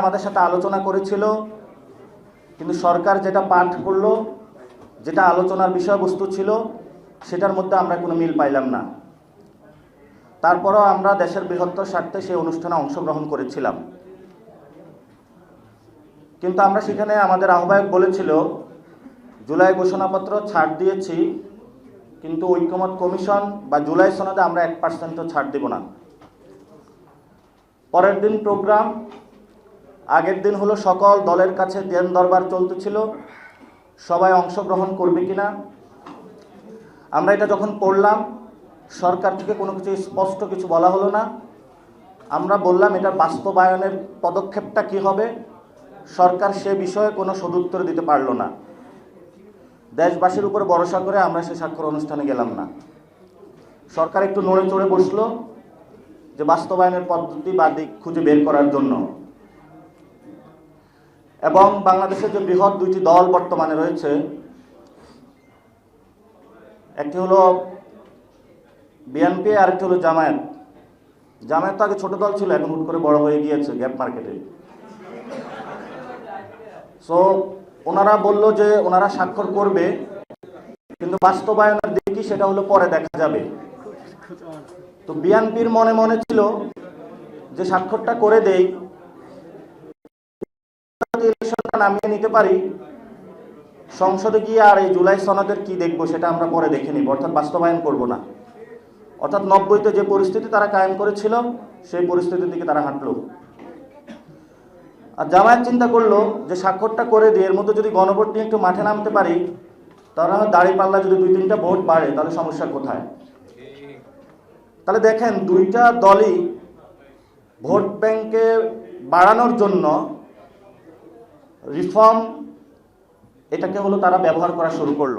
আমাদের সাথে আলোচনা করেছিল, কিন্তু সরকার যেটা পাঠ করল, যেটা আলোচনার বিষয়বস্তু ছিল, সেটার মধ্যে আমরা কোনো মিল পাইলাম না। তারপরও আমরা দেশের বৃহত্তর স্বার্থে সেই অনুষ্ঠানে অংশগ্রহণ করেছিলাম। কিন্তু আমরা সেখানে আমাদের আহ্বায়ক বলেছিল, জুলাই ঘোষণাপত্র ছাড় দিয়েছি, কিন্তু ঐক্যমত কমিশন বা জুলাই সনদে আমরা এক পার্সেন্টও ছাড় দেব না। পরের দিন প্রোগ্রাম আগের দিন হলো সকল দলের কাছে দেন দরবার চলতেছিল। সবাই অংশগ্রহণ করবে কিনা? আমরা এটা যখন পড়লাম, সরকার থেকে কোনো কিছু স্পষ্ট কিছু বলা হলো না। আমরা বললাম, এটা বাস্তবায়নের পদক্ষেপটা কি হবে? সরকার সে বিষয়ে কোনো সদুত্তর দিতে পারল না। দেশবাসীর উপর ভরসা করে আমরা সে স্বাক্ষর অনুষ্ঠানে গেলাম না। সরকার একটু নড়ে চড়ে বসল যে বাস্তবায়নের পদ্ধতি বা দিক খুঁজে বের করার জন্য। এবং বাংলাদেশের যে বৃহৎ দুইটি দল বর্তমানে রয়েছে, একটি হলো বিএনপি আর একটি হলো জামায়াত। জামায়াত তো আগে ছোট দল ছিল, এখন হুট করে বড় হয়ে গিয়েছে গ্যাপ মার্কেটে। সো ওনারা বলল যে ওনারা স্বাক্ষর করবে, কিন্তু বাস্তবায়নের দিক সেটা হলো পরে দেখা যাবে। তো বিএনপির মনে মনে ছিল যে স্বাক্ষরটা করে দেই নামিয়ে নিতে পারি। সংসদে গিয়ে আর এই জুলাই সনদের কি দেখব সেটা আমরা পরে দেখে নিব, অর্থাৎ বাস্তবায়ন করব না। অর্থাৎ নব্বইতে যে পরিস্থিতি তারা কায়েম করেছিল, সেই পরিস্থিতির দিকে তারা হাঁটলো। আর জামায়াত চিন্তা করল যে স্বাক্ষরটা করে দিয়ে এর মধ্যে যদি গণভোট নিয়ে একটু মাঠে নামতে পারি, তাহলে দাঁড়িয়ে পাল্লা যদি দুই তিনটা ভোট বাড়ে, তাহলে সমস্যা কোথায়? তাহলে দেখেন দুইটা দলই ভোট ব্যাংকে বাড়ানোর জন্য রিফর্ম এটাকে হলো তারা ব্যবহার করা শুরু করল।